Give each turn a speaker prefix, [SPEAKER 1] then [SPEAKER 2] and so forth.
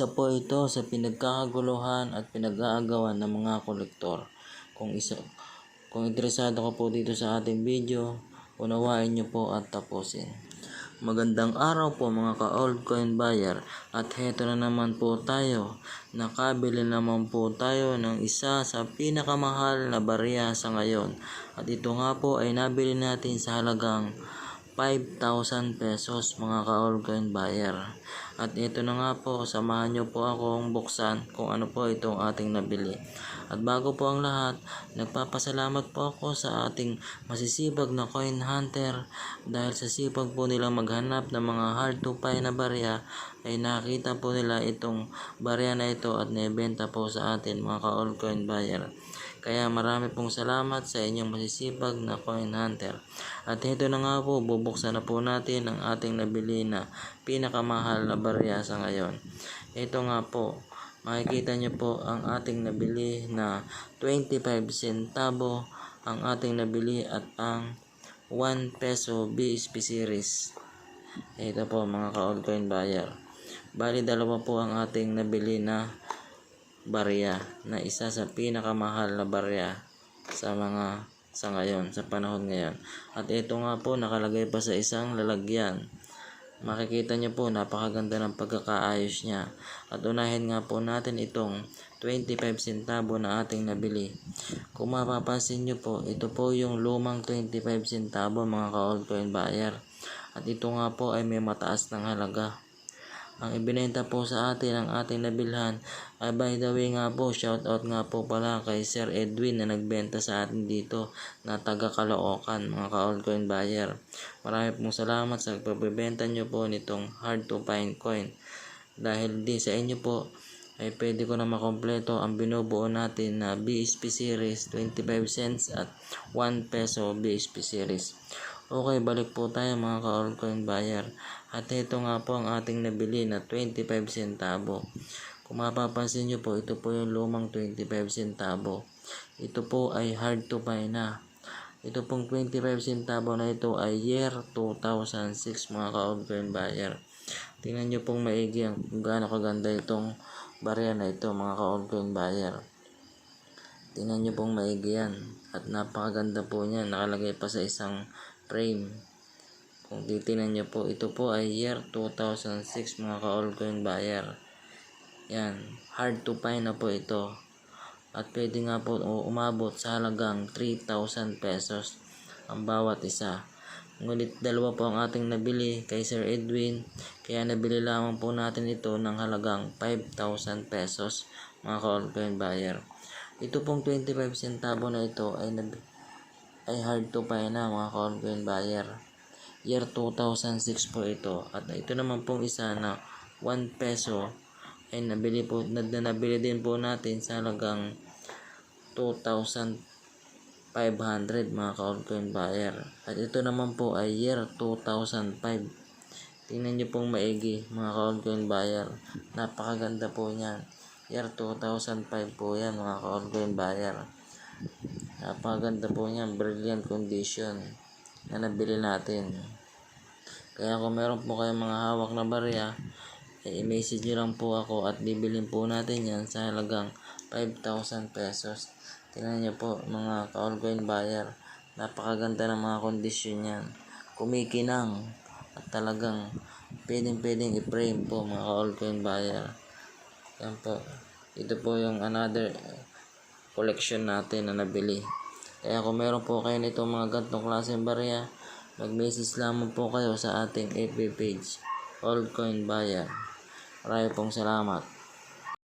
[SPEAKER 1] Isa po ito sa pinagkakaguluhan at pinag-aagawan ng mga kolektor. Kung isa kung interesado ka po dito sa ating video, unawain niyo po at tapusin. Magandang araw po mga ka-old coin buyer at heto na naman po tayo. Nakabili naman po tayo ng isa sa pinakamahal na barya sa ngayon. At ito nga po ay nabili natin sa halagang 5,000 pesos mga coin buyer. At ito na nga po, samahan nyo po akong buksan kung ano po itong ating nabili. At bago po ang lahat, nagpapasalamat po ako sa ating masisibag na coin hunter dahil sa sipag po nila maghanap ng mga hard to find na barya ay nakita po nila itong barya na ito at nebenta po sa atin mga coin buyer. Kaya marami pong salamat sa inyong masisipag na coin hunter. At ito na nga po, bubuksan na po natin ang ating nabili na pinakamahal na barya sa ngayon. Ito nga po, makikita nyo po ang ating nabili na 25 centavo ang ating nabili at ang 1 peso BSP series. Ito po mga ka-old coin buyer. Bali dalawa po ang ating nabili na barya na isa sa pinakamahal na barya sa mga sa ngayon, sa panahon ngayon. At ito nga po nakalagay pa sa isang lalagyan. Makikita nyo po napakaganda ng pagkakaayos niya. At unahin nga po natin itong 25 centavo na ating nabili. Kung mapapansin nyo po, ito po yung lumang 25 centavo mga ka-old coin buyer. At ito nga po ay may mataas ng halaga. Ang ibinenta po sa atin ang ating nabilhan ay by the way nga po, shout out nga po pala kay Sir Edwin na nagbenta sa atin dito na taga Caloocan, mga ka-old coin buyer. Marami pong salamat sa pagbebenta nyo po nitong hard to find coin. Dahil di sa inyo po ay pwede ko na makompleto ang binubuo natin na BSP series 25 cents at 1 peso BSP series. Okay, balik po tayo mga ka-all coin buyer. At ito nga po ang ating nabili na 25 centavo. Kung mapapansin nyo po, ito po yung lumang 25 centavo. Ito po ay hard to buy na. Ito pong 25 centavo na ito ay year 2006 mga ka-all coin buyer. Tingnan nyo pong maigi ang kung gaano kaganda itong barya na ito mga ka-all coin buyer. Tingnan nyo pong maigi yan. At napakaganda po niya. Nakalagay pa sa isang frame. Kung titingnan nyo po, ito po ay year 2006 mga ka-all coin buyer. Yan. Hard to find na po ito. At pwede nga po umabot sa halagang 3,000 pesos ang bawat isa. Ngunit dalawa po ang ating nabili kay Sir Edwin. Kaya nabili lamang po natin ito ng halagang 5,000 pesos mga ka-all coin buyer. Ito pong 25 centavo na ito ay nab ay hard to find na mga coin buyer. Year 2006 po ito. At ito naman pong isa na 1 peso ay nabili po na, na nabili din po natin sa halagang 2,500 mga coin buyer. At ito naman po ay year 2005. Tingnan nyo pong maigi mga coin buyer. Napakaganda po niyan. Year 2005 po yan mga coin buyer. Napakaganda po niyan. Brilliant condition na nabili natin. Kaya kung meron po kayong mga hawak na barya, eh, i-message nyo lang po ako at bibilin po natin yan sa halagang 5,000 pesos. Tingnan nyo po mga coin buyer. Napakaganda ng mga kondisyon yan. Kumikinang at talagang pwedeng pwedeng i-frame po mga ka-all coin buyer. Yan po. Ito po yung another collection natin na nabili. Kaya kung meron po kayo nitong mga gantong klaseng barya, mag-message lamang po kayo sa ating FB page, Old Coin Buyer. Marami pong salamat.